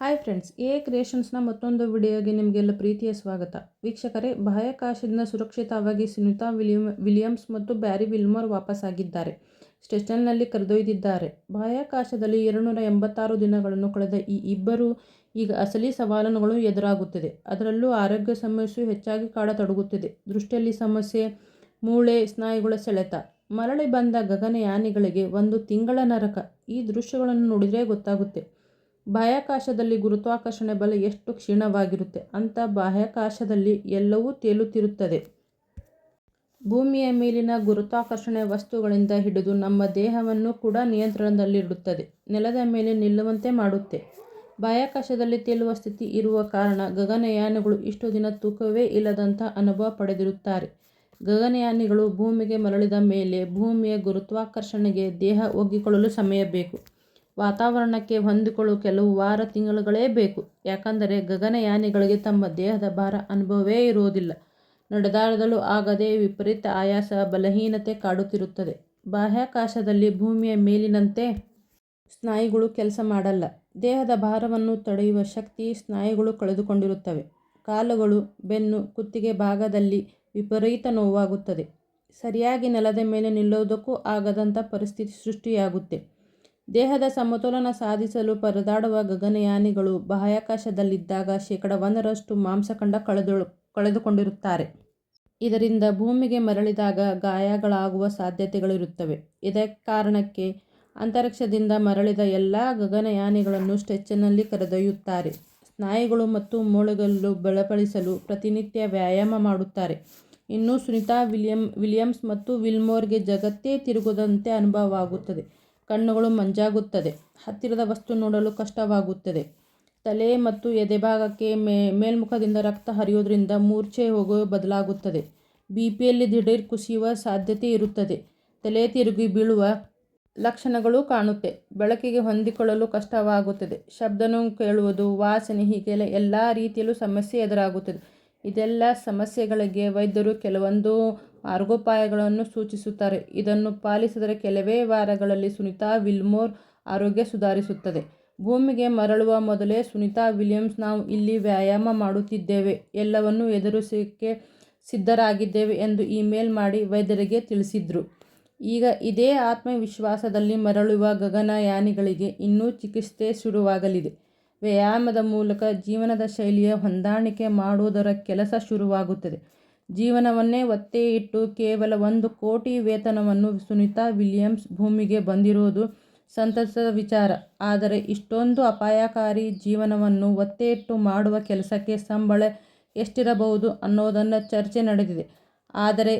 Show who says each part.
Speaker 1: Hi friends, A ಕ್ರಿಯೇಷನ್ಸ್ನ ಮತ್ತೊಂದು ವಿಡಿಯೋಗೆ ನಿಮಗೆಲ್ಲ ಪ್ರೀತಿಯ ಸ್ವಾಗತ. ವೀಕ್ಷಕರೇ, ಬಾಹ್ಯಾಕಾಶದಿಂದ ಸುರಕ್ಷಿತವಾಗಿ ಸುನಿತಾ ವಿಲಿಯಮ್ ವಿಲಿಯಮ್ಸ್ ಮತ್ತು ಬ್ಯಾರಿ ವಿಲ್ಮರ್ ವಾಪಸ್ಸಾಗಿದ್ದಾರೆ. ಸ್ಟೇಷನ್ನಲ್ಲಿ ಕರೆದೊಯ್ದಿದ್ದಾರೆ. ಬಾಹ್ಯಾಕಾಶದಲ್ಲಿ ಎರಡುನೂರ ಎಂಬತ್ತಾರು ದಿನಗಳನ್ನು ಕಳೆದ ಈ ಇಬ್ಬರು ಈಗ ಅಸಲಿ ಸವಾಲುಗಳು ಎದುರಾಗುತ್ತಿದೆ. ಅದರಲ್ಲೂ ಆರೋಗ್ಯ ಸಮಸ್ಯೆ ಹೆಚ್ಚಾಗಿ ಕಾಡತೊಡಗುತ್ತಿದೆ. ದೃಷ್ಟಿಯಲ್ಲಿ ಸಮಸ್ಯೆ, ಮೂಳೆ, ಸ್ನಾಯುಗಳ ಸೆಳೆತ. ಮರಳಿ ಬಂದ ಗಗನಯಾನಿಗಳಿಗೆ ಒಂದು ತಿಂಗಳ ನರಕ. ಈ ದೃಶ್ಯಗಳನ್ನು ನೋಡಿದರೆ ಗೊತ್ತಾಗುತ್ತೆ. ಬಾಹ್ಯಾಕಾಶದಲ್ಲಿ ಗುರುತ್ವಾಕರ್ಷಣೆ ಬಲ ಎಷ್ಟು ಕ್ಷೀಣವಾಗಿರುತ್ತೆ ಅಂತ ಬಾಹ್ಯಾಕಾಶದಲ್ಲಿ ಎಲ್ಲವೂ ತೇಲುತ್ತಿರುತ್ತದೆ. ಭೂಮಿಯ ಮೇಲಿನ ಗುರುತ್ವಾಕರ್ಷಣೆ ವಸ್ತುಗಳಿಂದ ಹಿಡಿದು ನಮ್ಮ ದೇಹವನ್ನು ಕೂಡ ನಿಯಂತ್ರಣದಲ್ಲಿಡುತ್ತದೆ. ನೆಲದ ಮೇಲೆ ನಿಲ್ಲುವಂತೆ ಮಾಡುತ್ತೆ. ಬಾಹ್ಯಾಕಾಶದಲ್ಲಿ ತೇಲುವ ಸ್ಥಿತಿ ಇರುವ ಕಾರಣ ಗಗನಯಾನಿಗಳು ಇಷ್ಟು ದಿನ ತೂಕವೇ ಇಲ್ಲದಂಥ ಅನುಭವ ಪಡೆದಿರುತ್ತಾರೆ. ಗಗನಯಾನಿಗಳು ಭೂಮಿಗೆ ಮರಳಿದ ಮೇಲೆ ಭೂಮಿಯ ಗುರುತ್ವಾಕರ್ಷಣೆಗೆ ದೇಹ ಒಗ್ಗಿಕೊಳ್ಳಲು ಸಮಯ ಬೇಕು. ವಾತಾವರಣಕ್ಕೆ ಹೊಂದಿಕೊಳ್ಳುವ ಕೆಲವು ವಾರ ತಿಂಗಳುಗಳೇ ಬೇಕು. ಯಾಕಂದರೆ ಗಗನಯಾನಿಗಳಿಗೆ ತಮ್ಮ ದೇಹದ ಭಾರ ಅನುಭವವೇ ಇರುವುದಿಲ್ಲ. ನಡೆದಾಡಲು ಆಗದೆ ವಿಪರೀತ ಆಯಾಸ, ಬಲಹೀನತೆ ಕಾಡುತ್ತಿರುತ್ತದೆ. ಬಾಹ್ಯಾಕಾಶದಲ್ಲಿ ಭೂಮಿಯ ಮೇಲಿನಂತೆ ಸ್ನಾಯುಗಳು ಕೆಲಸ ಮಾಡಲ್ಲ. ದೇಹದ ಭಾರವನ್ನು ತಡೆಯುವ ಶಕ್ತಿ ಸ್ನಾಯುಗಳು ಕಳೆದುಕೊಂಡಿರುತ್ತವೆ. ಕಾಲುಗಳು, ಬೆನ್ನು, ಕುತ್ತಿಗೆ ಭಾಗದಲ್ಲಿ ವಿಪರೀತ ನೋವಾಗುತ್ತದೆ. ಸರಿಯಾಗಿ ನೆಲದ ಮೇಲೆ ನಿಲ್ಲುವುದಕ್ಕೂ ಆಗದಂಥ ಪರಿಸ್ಥಿತಿ ಸೃಷ್ಟಿಯಾಗುತ್ತೆ. ದೇಹದ ಸಮತೋಲನ ಸಾಧಿಸಲು ಪರದಾಡುವ ಗಗನಯಾನಿಗಳು ಬಾಹ್ಯಾಕಾಶದಲ್ಲಿದ್ದಾಗ ಶೇಕಡ ಒಂದರಷ್ಟು ಮಾಂಸಖಂಡ ಕಳೆದು ಕಳೆದುಕೊಂಡಿರುತ್ತಾರೆ. ಇದರಿಂದ ಭೂಮಿಗೆ ಮರಳಿದಾಗ ಗಾಯಗಳಾಗುವ ಸಾಧ್ಯತೆಗಳಿರುತ್ತವೆ. ಇದೇ ಕಾರಣಕ್ಕೆ ಅಂತರಿಕ್ಷದಿಂದ ಮರಳಿದ ಎಲ್ಲ ಗಗನಯಾನಿಗಳನ್ನು ಸ್ಟ್ರೆಚ್ನಲ್ಲಿ ಕರೆದೊಯ್ಯುತ್ತಾರೆ. ಸ್ನಾಯುಗಳು ಮತ್ತು ಮೂಳೆಗಲ್ಲು ಬಲಪಡಿಸಲು ಪ್ರತಿನಿತ್ಯ ವ್ಯಾಯಾಮ ಮಾಡುತ್ತಾರೆ. ಇನ್ನು ಸುನಿತಾ ವಿಲಿಯಮ್ ವಿಲಿಯಮ್ಸ್ ಮತ್ತು ವಿಲ್ಮೋರ್ಗೆ ಜಗತ್ತೇ ತಿರುಗದಂತೆ ಅನುಭವವಾಗುತ್ತದೆ. ಕಣ್ಣುಗಳು ಮಂಜಾಗುತ್ತದೆ. ಹತ್ತಿರದ ವಸ್ತು ನೋಡಲು ಕಷ್ಟವಾಗುತ್ತದೆ. ತಲೆ ಮತ್ತು ಎದೆಭಾಗಕ್ಕೆ ಮೇ, ಮೇಲ್ಮುಖದಿಂದ ರಕ್ತ ಹರಿಯೋದ್ರಿಂದ ಮೂರ್ಛೆ ಹೋಗೋ ಬದಲಾಗುತ್ತದೆ. ಬಿ ಪಿಯಲ್ಲಿ ದಿಢೀರ್ ಕುಸಿಯುವ ಸಾಧ್ಯತೆ ಇರುತ್ತದೆ. ತಲೆ ತಿರುಗಿ ಬೀಳುವ ಲಕ್ಷಣಗಳು ಕಾಣುತ್ತೆ. ಬೆಳಕಿಗೆ ಹೊಂದಿಕೊಳ್ಳಲು ಕಷ್ಟವಾಗುತ್ತದೆ. ಶಬ್ದನೂ ಕೇಳುವುದು, ವಾಸನೆ ಹೀಗೆಲ್ಲ ಎಲ್ಲ ರೀತಿಯಲ್ಲೂ ಸಮಸ್ಯೆ ಎದುರಾಗುತ್ತದೆ. ಇದೆಲ್ಲ ಸಮಸ್ಯೆಗಳಿಗೆ ವೈದ್ಯರು ಕೆಲವೊಂದು ಮಾರ್ಗೋಪಾಯಗಳನ್ನು ಸೂಚಿಸುತ್ತಾರೆ. ಇದನ್ನು ಪಾಲಿಸಿದರೆ ಕೆಲವೇ ವಾರಗಳಲ್ಲಿ ಸುನಿತಾ ವಿಲ್ಮೋರ್ ಆರೋಗ್ಯ ಸುಧಾರಿಸುತ್ತದೆ. ಭೂಮಿಗೆ ಮರಳುವ ಮೊದಲೇ ಸುನಿತಾ ವಿಲಿಯಮ್ಸ್, ನಾವು ಇಲ್ಲಿ ವ್ಯಾಯಾಮ ಮಾಡುತ್ತಿದ್ದೇವೆ. ಎಲ್ಲವನ್ನೂ ಎದುರಿಸೋಕ್ಕೆ ಸಿದ್ಧರಾಗಿದ್ದೇವೆ ಎಂದು ಇಮೇಲ್ ಮಾಡಿ ವೈದ್ಯರಿಗೆ ತಿಳಿಸಿದ್ರು. ಈಗ ಇದೇ ಆತ್ಮವಿಶ್ವಾಸದಲ್ಲಿ ಮರಳುವ ಗಗನಯಾನಿಗಳಿಗೆ ಇನ್ನೂ ಚಿಕಿತ್ಸೆ ಶುರುವಾಗಲಿದೆ. ವ್ಯಾಯಾಮದ ಮೂಲಕ ಜೀವನದ ಶೈಲಿಯ ಹೊಂದಾಣಿಕೆ ಮಾಡುವುದರ ಕೆಲಸ ಶುರುವಾಗುತ್ತದೆ. ಜೀವನವನ್ನೇ ಒತ್ತೆ ಇಟ್ಟು ಕೇವಲ ಒಂದು ಕೋಟಿ ವೇತನವನ್ನು ಸುನಿತಾ ವಿಲಿಯಮ್ಸ್ ಭೂಮಿಗೆ ಬಂದಿರುವುದು ಸಂತಸದ ವಿಚಾರ. ಆದರೆ ಇಷ್ಟೊಂದು ಅಪಾಯಕಾರಿ ಜೀವನವನ್ನು ಒತ್ತೆ ಇಟ್ಟು ಮಾಡುವ ಕೆಲಸಕ್ಕೆ ಸಂಬಳ ಎಷ್ಟಿರಬಹುದು ಅನ್ನೋದನ್ನು ಚರ್ಚೆ ನಡೆದಿದೆ. ಆದರೆ